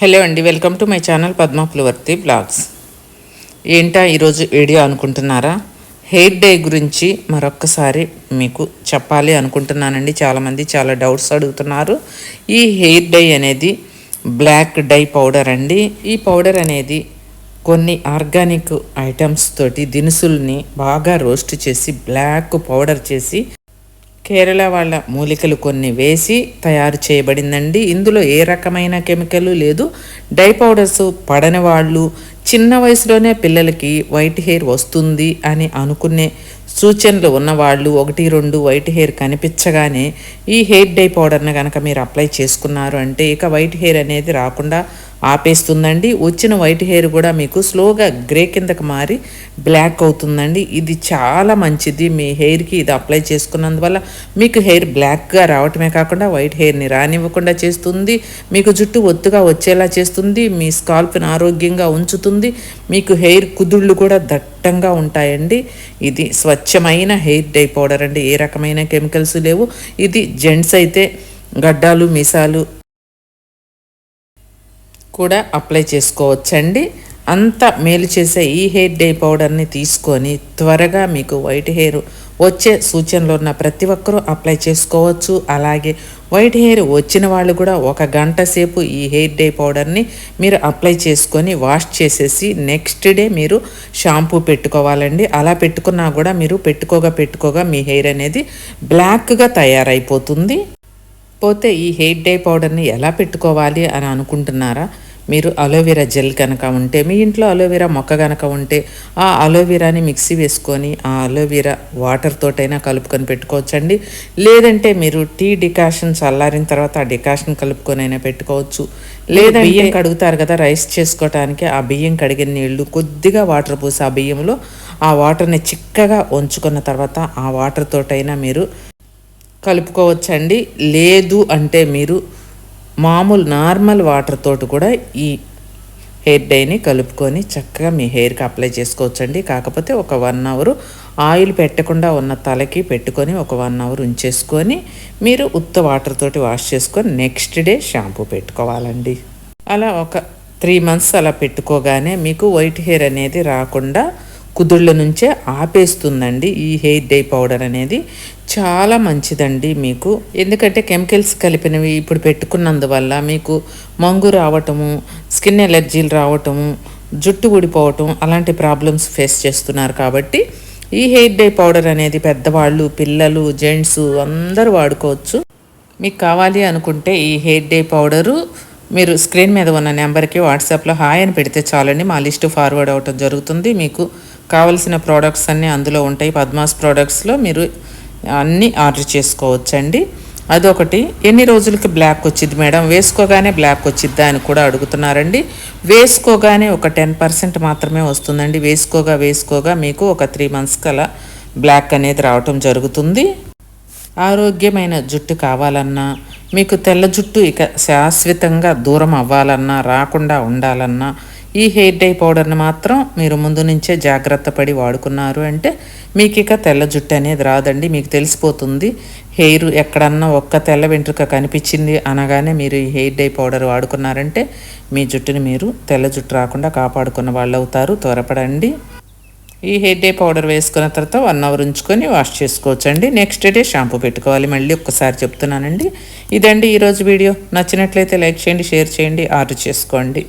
Hello అండి welcome to my channel Padma Pulavarthi blogs. ఏంటా ఈరోజు వీడియో అనుకుంటున్నారా? హెయిర్ డే గురించి మరొక్కసారి మీకు చెప్పాలి అనుకుంటున్నానండి. చాలామంది చాలా డౌట్స్ అడుగుతున్నారు. ఈ హెయిర్ డై అనేది బ్లాక్ డై పౌడర్ అండి. ఈ పౌడర్ అనేది కొన్ని ఆర్గానిక్ ఐటమ్స్ తోటి దినుసుల్ని బాగా రోస్ట్ చేసి బ్లాక్ పౌడర్ చేసి కేరళ వాళ్ళ మూలికలు కొన్ని వేసి తయారు చేయబడిందండి. ఇందులో ఏ రకమైన కెమికల్ లేదు. డై పౌడర్స్ పడని వాళ్ళు చిన్న వయసులోనే పిల్లలకి వైట్ హెయిర్ వస్తుంది అని అనుకునే సూచనలు ఉన్నవాళ్ళు ఒకటి రెండు వైట్ హెయిర్ కనిపించగానే ఈ హెయిర్ డై పౌడర్ని కనుక మీరు అప్లై చేసుకున్నారు అంటే ఇక వైట్ హెయిర్ అనేది రాకుండా ఆపేస్తుందండి. వచ్చిన వైట్ హెయిర్ కూడా మీకు స్లోగా గ్రే కిందకి మారి బ్లాక్ అవుతుందండి. ఇది చాలా మంచిది. మీ హెయిర్కి ఇది అప్లై చేసుకున్నందువల్ల మీకు హెయిర్ బ్లాక్గా రావటమే కాకుండా వైట్ హెయిర్ని రానివ్వకుండా చేస్తుంది. మీకు జుట్టు ఒత్తుగా వచ్చేలా చేస్తుంది. మీ స్కాల్ప్ని ఆరోగ్యంగా ఉంచుతుంది. మీకు హెయిర్ కుదుళ్ళు కూడా దట్టంగా ఉంటాయండి. ఇది స్వచ్ఛమైన హెయిర్ డై పౌడర్ అండి. ఏ రకమైన కెమికల్స్ లేవు. ఇది జెంట్స్ అయితే గడ్డాలు మిసాలు కూడా అప్లై చేసుకోవచ్చండి. అంత మేలు చేసే ఈ హెయిర్ డే పౌడర్ని తీసుకొని త్వరగా మీకు వైట్ హెయిర్ వచ్చే సూచనలు ఉన్న ప్రతి ఒక్కరూ అప్లై చేసుకోవచ్చు. అలాగే వైట్ హెయిర్ వచ్చిన వాళ్ళు కూడా ఒక గంట సేపు ఈ హెయిర్ డే పౌడర్ని మీరు అప్లై చేసుకొని వాష్ చేసేసి నెక్స్ట్ డే మీరు షాంపూ పెట్టుకోవాలండి. అలా పెట్టుకున్నా కూడా మీరు పెట్టుకోగా పెట్టుకోగా మీ హెయిర్ అనేది బ్లాక్గా తయారైపోతుంది. పోతే ఈ హెయిర్ డే పౌడర్ని ఎలా పెట్టుకోవాలి అని అనుకుంటున్నారా? మీరు అలోవెరా జెల్ కనుక ఉంటే మీ ఇంట్లో అలోవెరా మొక్క కనుక ఉంటే ఆ అలోవెరాని మిక్సీ వేసుకొని ఆ అలోవెరా వాటర్ తోటైనా కలుపుకొని పెట్టుకోవచ్చండి. లేదంటే మీరు టీ డికాషన్ చల్లారిన తర్వాత ఆ డికాషన్ కలుపుకొని అయినా పెట్టుకోవచ్చు లేదా బియ్యం కడుగుతారు కదా రైస్ చేసుకోవటానికి ఆ బియ్యం కడిగిన నీళ్ళు కొద్దిగా వాటర్ పోసి ఆ బియ్యంలో ఆ వాటర్ని చిక్కగా ఉంచుకున్న తర్వాత ఆ వాటర్ తోటైనా మీరు కలుపుకోవచ్చండి. లేదు అంటే మీరు మామూలు నార్మల్ వాటర్ తోటి కూడా ఈ హెయిర్ డైని కలుపుకొని చక్కగా మీ హెయిర్కి అప్లై చేసుకోవచ్చండి. కాకపోతే ఒక వన్ అవర్ ఆయిల్ పెట్టకుండా ఉన్న తలకి పెట్టుకొని ఒక వన్ అవర్ ఉంచేసుకొని మీరు ఉత్త వాటర్ తోటి వాష్ చేసుకొని నెక్స్ట్ డే షాంపూ పెట్టుకోవాలండి. అలా ఒక త్రీ మంత్స్ అలా పెట్టుకోగానే మీకు వైట్ హెయిర్ అనేది రాకుండా కుదుళ్ళ నుంచే ఆపేస్తుందండి ఈ హెయిర్ డై పౌడర్ అనేది. చాలా మంచిదండి మీకు. ఎందుకంటే కెమికల్స్ కలిపినవి ఇప్పుడు పెట్టుకున్నందువల్ల మీకు మంగు రావటము స్కిన్ ఎలర్జీలు రావటము జుట్టు ఊడిపోవటం అలాంటి ప్రాబ్లమ్స్ ఫేస్ చేస్తున్నారు కాబట్టి ఈ హెయిర్ డై పౌడర్ అనేది పెద్దవాళ్ళు పిల్లలు జెంట్స్ అందరూ వాడుకోవచ్చు. మీకు కావాలి అనుకుంటే ఈ హెయిర్ డే పౌడరు మీరు స్క్రీన్ మీద ఉన్న నెంబర్కి వాట్సాప్లో హాయ్ అని పెడితే చాలండి. మా లిస్ట్ ఫార్వర్డ్ అవటం జరుగుతుంది. మీకు కావలసిన ప్రోడక్ట్స్ అన్నీ అందులో ఉంటాయి. పద్మాస్ ప్రోడక్ట్స్లో మీరు అన్నీ ఆర్డర్ చేసుకోవచ్చండి. అదొకటి. ఎన్ని రోజులకి బ్లాక్ వచ్చింది మేడం? వేసుకోగానే బ్లాక్ వచ్చిద్దా అని కూడా అడుగుతున్నారండి. వేసుకోగానే ఒక టెన్ పర్సెంట్ మాత్రమే వస్తుందండి. వేసుకోగా వేసుకోగా మీకు ఒక త్రీ మంత్స్ కల బ్లాక్ అనేది రావటం జరుగుతుంది. ఆరోగ్యమైన జుట్టు కావాలన్నా మీకు తెల్ల జుట్టు ఇక శాశ్వతంగా దూరం అవ్వాలన్నా రాకుండా ఉండాలన్నా ఈ హెయిర్ డై పౌడర్ని మాత్రం మీరు ముందు నుంచే జాగ్రత్త పడి వాడుకున్నారు అంటే మీకు ఇక తెల్ల జుట్టు అనేది రాదండి మీకు తెలిసిపోతుంది. హెయిర్ ఎక్కడన్నా ఒక్క తెల్ల వెంట్రుక కనిపించింది అనగానే మీరు ఈ హెయిర్ డై పౌడర్ వాడుకున్నారంటే మీ జుట్టుని మీరు తెల్ల జుట్టు రాకుండా కాపాడుకున్న వాళ్ళు అవుతారు త్వరపడండి. ఈ హెయిర్ డే పౌడర్ వేసుకున్న తర్వాత వన్ అవర్ ఉంచుకొని వాష్ చేసుకోవచ్చండి. నెక్స్ట్ డే షాంపూ పెట్టుకోవాలి. మళ్ళీ ఒక్కసారి చెప్తున్నానండి. ఇదండి ఈరోజు వీడియో. నచ్చినట్లయితే లైక్ చేయండి షేర్ చేయండి ఆర్డర్ చేసుకోండి.